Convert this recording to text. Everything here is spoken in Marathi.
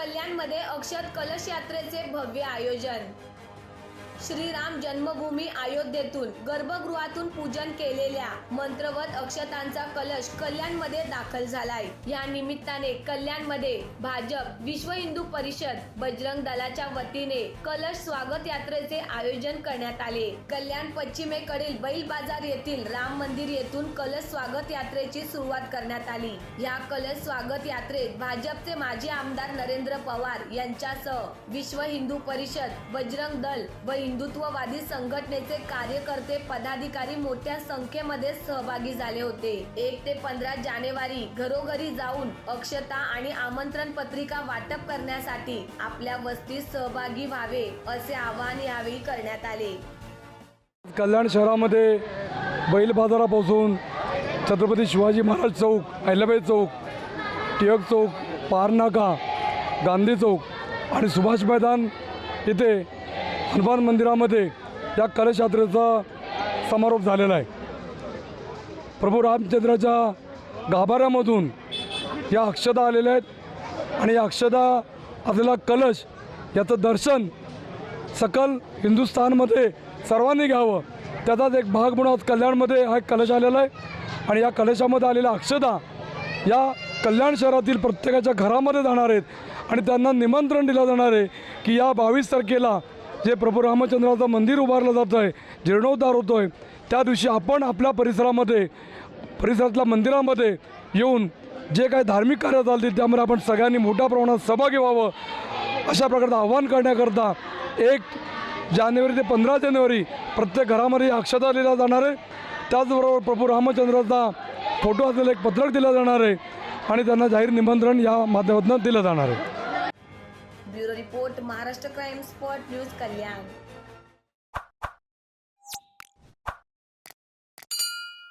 कल्याणमध्ये अक्षत कलश यात्रेचे भव्य आयोजन. श्रीराम जन्मभूमी अयोध्येतून गर्भगृहातून पूजन केलेल्या मंत्रवत अक्षतांचा कलश कल्याणमध्ये दाखल झालाय. या निमित्ताने कल्याणमध्ये भाजप विश्व हिंदू परिषद बजरंग दलाच्या वतीने कलश स्वागत यात्रेचे आयोजन करण्यात आले. कल्याण पश्चिमेकडील बैल बाजार येथील राम मंदिर येथून कलश स्वागत यात्रेची सुरुवात करण्यात आली. या कलश स्वागत यात्रेत भाजपचे माजी आमदार नरेंद्र पवार यांच्यासह विश्व हिंदू परिषद बजरंग दल व हिंदुत्ववादी संघटनेचे कार्यकर्ते पदाधिकारी मोठ्या संख्येमध्ये सहभागी झाले होते. एक ते पंधरा जानेवारी घरोघरी जाऊन अक्षता आणि आमंत्रण पत्रिका वाटप करण्यासाठी आपल्या वस्तीत सहभागी व्हावे असे आवाहन यावेळी करण्यात आले. कल्याण शहरामध्ये बैल बाजारापासून छत्रपती शिवाजी महाराज चौक अहिल्याबाई चौक टिळक चौक पारनाका गांधी चौक आणि सुभाष मैदान इथे हनुमान मंदिरामध्ये या कलश यात्रेचा समारोप झालेला आहे. प्रभू रामचंद्राच्या गाभाऱ्यामधून या अक्षदा आलेल्या आहेत आणि या अक्षदा असलेला कलश याचं दर्शन सकल हिंदुस्थानमध्ये सर्वांनी घ्यावं. त्याचाच एक भाग म्हणून आज कल्याणमध्ये हा एक कलश आलेला आहे. आणि या कलशामध्ये आलेल्या अक्षदा या कल्याण शहरातील प्रत्येकाच्या घरामध्ये जाणार आहेत. आणि त्यांना निमंत्रण दिलं जाणार आहे की या बावीस तारखेला जे प्रभू रामचंद्राचं मंदिर उभारलं जातं आहे जीर्णोद्धार होतो आहे त्या दिवशी आपण आपल्या परिसरामध्ये परिसरातल्या मंदिरामध्ये येऊन जे काही धार्मिक कार्य चालतील त्यामध्ये आपण सगळ्यांनी मोठ्या प्रमाणात सहभागी व्हावं अशा प्रकारचं आव्हान करण्याकरता एक जानेवारी ते पंधरा जानेवारी प्रत्येक घरामध्ये अक्षता लिहिल्या जाणार आहे. त्याचबरोबर प्रभू रामचंद्राचा फोटो असलेलं एक पत्रक दिलं जाणार आहे आणि त्यांना जाहीर निमंत्रण या माध्यमातून दिलं जाणार आहे. Bureau report Maharashtra crime spot news Kalyan.